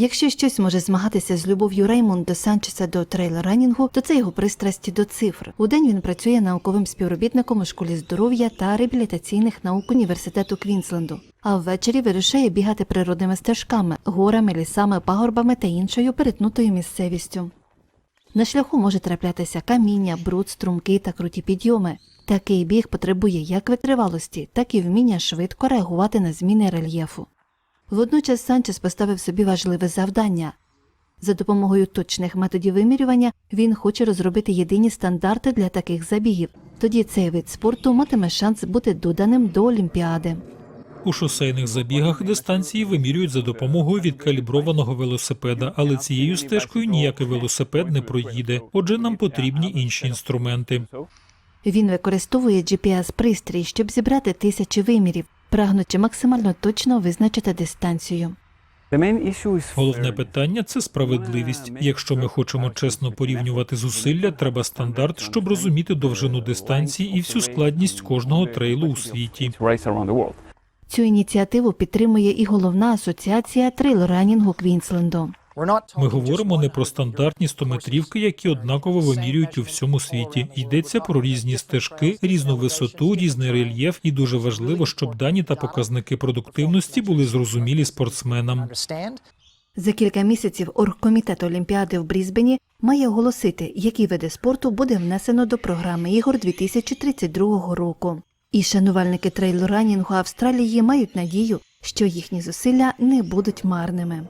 Якщо щось може змагатися з любов'ю Реймонда Санчеса до трейл-ранінгу, то це його пристрасті до цифр. Удень він працює науковим співробітником у школі здоров'я та реабілітаційних наук університету Квінсленду. А ввечері вирішує бігати природними стежками, горами, лісами, пагорбами та іншою перетнутою місцевістю. На шляху може траплятися каміння, бруд, струмки та круті підйоми. Такий біг потребує як витривалості, так і вміння швидко реагувати на зміни рельєфу. Водночас Санчес поставив собі важливе завдання. За допомогою точних методів вимірювання він хоче розробити єдині стандарти для таких забігів. Тоді цей вид спорту матиме шанс бути доданим до Олімпіади. У шосейних забігах дистанції вимірюють за допомогою відкаліброваного велосипеда, але цією стежкою ніякий велосипед не проїде. Отже, нам потрібні інші інструменти. Він використовує GPS-пристрій, щоб зібрати тисячі вимірів, прагнучи максимально точно визначити дистанцію. Головне питання це справедливість. Якщо ми хочемо чесно порівнювати зусилля, треба стандарт, щоб розуміти довжину дистанції і всю складність кожного трейлу у світі. Цю ініціативу підтримує і головна асоціація трейл-ранінгу Квінсленду. Ми говоримо не про стандартні стометрівки, які однаково вимірюють у всьому світі. Йдеться про різні стежки, різну висоту, різний рельєф, і дуже важливо, щоб дані та показники продуктивності були зрозумілі спортсменам. За кілька місяців оргкомітет Олімпіади в Брізбені має оголосити, які види спорту буде внесено до програми ігор 2032 року. І шанувальники трейл-ранінгу Австралії мають надію, що їхні зусилля не будуть марними.